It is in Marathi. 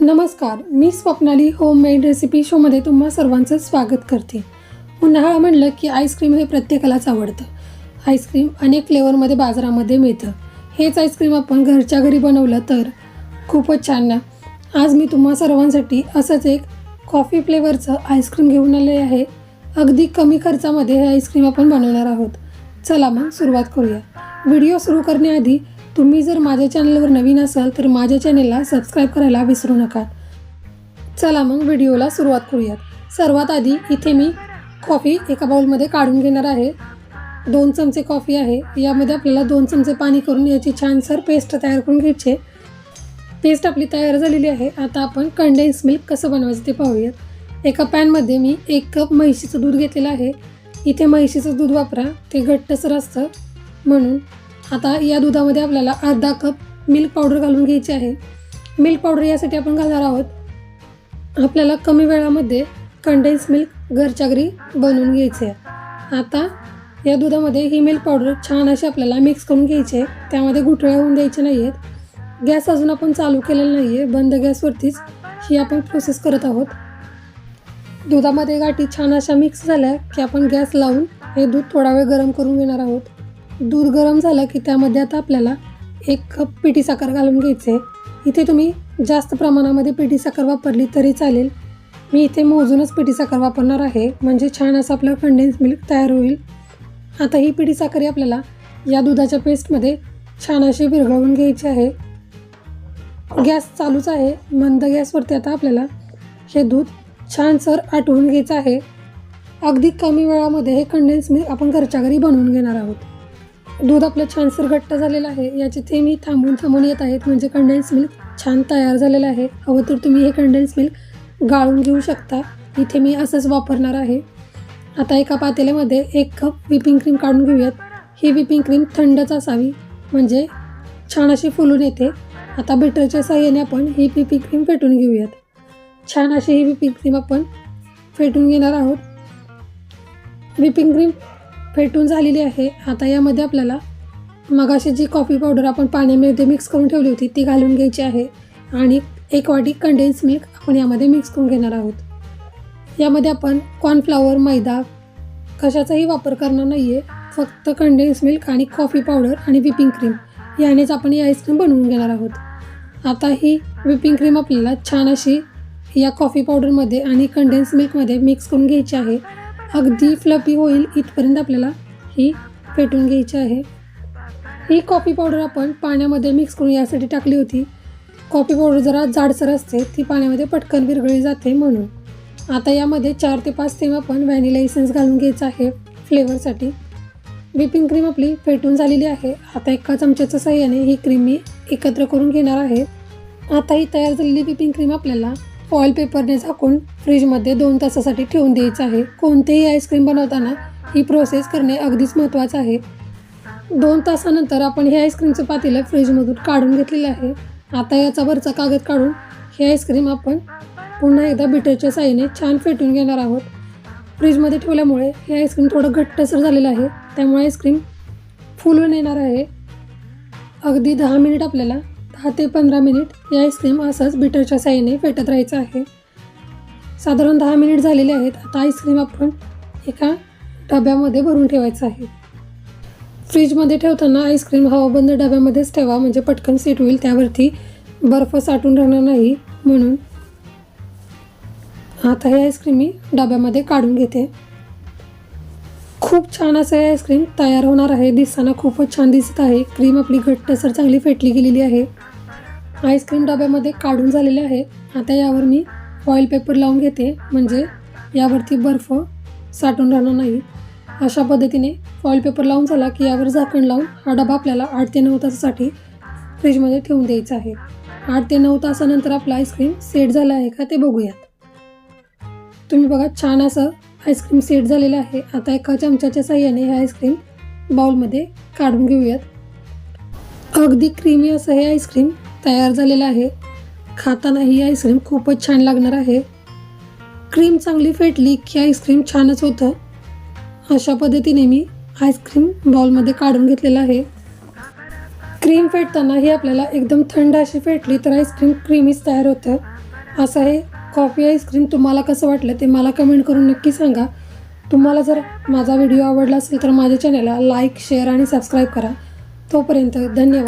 नमस्कार मी स्वप्नाली होममेड रेसिपी शोमध्ये तुम्हा सर्वांचं स्वागत करते. उन्हाळा म्हणलं की आईस्क्रीम हे प्रत्येकालाच आवडतं. आईस्क्रीम अनेक फ्लेवरमध्ये बाजारामध्ये मिळतं. हेच आईस्क्रीम आपण घरच्या घरी बनवलं तर खूपच छान ना? आज मी तुम्हा सर्वांसाठी असंच एक कॉफी फ्लेवरचं आईस्क्रीम घेऊन आले आहे. अगदी कमी खर्चामध्ये हे आईस्क्रीम आपण बनवणार आहोत. चला मग सुरुवात करूया. व्हिडिओ सुरू करण्याआधी तुम्ही जर माझ्या चॅनलवर नवीन असाल तर माझ्या चॅनलला सबस्क्राईब करायला विसरू नका. चला मग व्हिडिओला सुरुवात करूयात. सर्वात आधी इथे मी कॉफी एका बाउलमध्ये काढून घेणार आहे. दोन चमचे कॉफी आहे. यामध्ये आपल्याला दोन चमचे पाणी करून याची छानसर पेस्ट तयार करून घ्यायची पेस्ट आपली तयार झालेली आहे. आता आपण कंडेन्स मिल्क कसं बनवायचं ते पाहूयात. एका पॅनमध्ये मी एक कप म्हैशीचं दूध घेतलेलं आहे. इथे म्हैशीचं दूध वापरा. ते घट्टसर असतं. म्हणून आता या दुधामध्ये आपल्याला अर्धा कप मिल्क पावडर घालून घ्यायची आहे. मिल्क पावडर यासाठी आपण घालणार आहोत. आपल्याला कमी वेळामध्ये कंडेन्स मिल्क घरच्या घरी बनवून घ्यायचे आहे. आता या दुधामध्ये ही मिल्क पावडर छान अशी आपल्याला मिक्स करून घ्यायची आहे. त्यामध्ये गुठळ्या होऊन द्यायचे नाही आहेत गॅस अजून आपण चालू केलेला नाही आहे बंद गॅसवरतीच ही आपण प्रोसेस करत आहोत. दुधामध्ये गाठी छान अशा मिक्स झाल्या की आपण गॅस लावून हे दूध थोडा वेळ गरम करून घेणार आहोत. दूध गरम झालं की त्यामध्ये आता आपल्याला एक कप पिठी साखर घालून घ्यायचे इथे तुम्ही जास्त प्रमाणामध्ये पिठी साखर वापरली तरी चालेल. मी इथे मोजूनच पिठी साखर वापरणार आहे. म्हणजे छान असं आपलं कंडेन्स मिल्क तयार होईल. आता ही पिठी साखर आपल्याला या दुधाच्या पेस्टमध्ये छान अशी विरघळवून घ्यायची आहे. गॅस चालूच आहे. मंद गॅसवरती आता आपल्याला हे दूध छान सर आटवून घ्यायचं आहे. अगदी कमी वेळामध्ये हे कंडेन्स मिल्क आपण घरच्या घरी बनवून घेणार आहोत. दूध आपलं छानसर घट्ट झालेलं आहे. याचे ते मी थांबून थांबून येत आहेत. म्हणजे कंडेन्स मिल्क छान तयार झालेलं आहे. हवं तर तुम्ही हे कंडेन्स मिल्क गाळून घेऊ शकता. इथे मी असंच वापरणार आहे. आता एका पातेल्यामध्ये एक कप व्हिपिंग क्रीम काढून घेऊयात. ही व्हिपिंग क्रीम थंडच असावी. म्हणजे छान अशी फुलून येते. आता बिटरच्या साह्याने आपण ही व्हिपिंग क्रीम फेटून घेऊयात. छान अशी ही व्हिपिंग क्रीम आपण फेटून घेणार आहोत. व्हिपिंग क्रीम फेटून झालेली आहे. आता यामध्ये आपल्याला मगाशी जी कॉफी पावडर आपण पाण्यामध्ये मिक्स करून ठेवली होती ती घालून घ्यायची आहे. आणि एक वाटी कंडेन्स मिल्क आपण यामध्ये मिक्स करून घेणार आहोत. यामध्ये आपण कॉर्नफ्लावर मैदा कशाचाही वापर करणार नाही आहे फक्त कंडेन्स मिल्क आणि कॉफी पावडर आणि व्हिपिंग क्रीम यानेच आपण ही आईस्क्रीम बनवून घेणार आहोत. आता ही व्हिपिंग क्रीम आपल्याला छान अशी या कॉफी पावडरमध्ये आणि कंडेन्स मिल्कमध्ये मिक्स करून घ्यायची आहे. अगदी फ्लपी होईल इथपर्यंत आपल्याला ही फेटून घ्यायची आहे. ही कॉफी पावडर आपण पाण्यामध्ये मिक्स करून यासाठी टाकली होती. कॉफी पावडर जरा जाडसर असते ती पाण्यामध्ये पटकन विरघळली जाते म्हणून. आता यामध्ये चार ते पाच थेंब आपण व्हॅनिला इसेन्स घालून घ्यायचं आहे. फ्लेवरसाठी व्हिपिंग क्रीम आपली फेटून झालेली आहे. आता एका चमच्याच्या साह्याने ही क्रीम मी एकत्र करून घेणार आहे. आता ही तयार झालेली व्हिपिंग क्रीम आपल्याला फॉईल पेपरने झाकून फ्रीजमध्ये दोन तासासाठी ठेवून द्यायचं आहे. कोणतेही आईस्क्रीम बनवताना ही प्रोसेस करणे अगदीच महत्त्वाचं आहे. दोन तासानंतर आपण हे आईस्क्रीमचं पातेलं फ्रीजमधून काढून घेतलेलं आहे. आता याचा वरचा कागद काढून हे आईस्क्रीम आपण पुन्हा एकदा बिटरच्या साईने छान फेटून घेणार आहोत. फ्रीजमध्ये ठेवल्यामुळे हे आईस्क्रीम थोडं घट्टसर झालेलं आहे. त्यामुळे आईस्क्रीम फुलून येणार आहे. अगदी दहा मिनिट आपल्याला दहा ते पंधरा मिनिट हे आईस्क्रीम असंच बिटरच्या साईने फेटत राहायचं आहे. साधारण दहा मिनिट झालेले आहेत. आता आईस्क्रीम आपण एका डब्यामध्ये भरून ठेवायचं आहे. फ्रीजमध्ये ठेवताना आईस्क्रीम हवाबंद डब्यामध्येच ठेवा. म्हणजे पटकन सीट होईल. त्यावरती बर्फ साठून राहणार नाही म्हणून आता हे आईस्क्रीम मी डब्यामध्ये काढून घेते. खूप छान असं हे आईस्क्रीम तयार होणार आहे. दिसताना खूपच छान दिसत आहे. क्रीम आपली घट्टसर चांगली फेटली गेलेली आहे. आईस्क्रीम डब्यामध्ये काढून झालेले आहे. आता यावर मी फॉईल पेपर लावून घेते. म्हणजे यावरती बर्फ साठून राहणार नाही. अशा पद्धतीने फॉईल पेपर लावून झाला की यावर झाकण लावून हा डबा आपल्याला आठ ते नऊ तासासाठी फ्रीजमध्ये ठेवून द्यायचा आहे. आठ ते नऊ तासानंतर आपला आईस्क्रीम सेट झाला आहे का ते बघूयात. तुम्ही बघा छान असं आईस्क्रीम सेट झालेलं आहे. आता एका चमच्याच्या साह्याने हे आईस्क्रीम बाउलमध्ये काढून घेऊयात. अगदी क्रीमी असं हे आईस्क्रीम तयार झालेला आहे. खाताना ही आईस्क्रीम खूपच छान लागणार आहे. क्रीम चांगली फेटली की आईस्क्रीम छानच होतं. अशा पद्धतीने मी आईस्क्रीम बॉलमध्ये काढून घेतलेलं आहे. क्रीम फेटताना ही आपल्याला एकदम थंड अशी फेटली तर आईस्क्रीम क्रीमीच तयार होतं. असं हे कॉफी आईस्क्रीम तुम्हाला कसं वाटलं ते मला कमेंट करून नक्की सांगा. तुम्हाला जर माझा व्हिडिओ आवडला असेल तर माझ्या चॅनलला लाईक शेअर आणि सबस्क्राईब करा. तोपर्यंत धन्यवाद.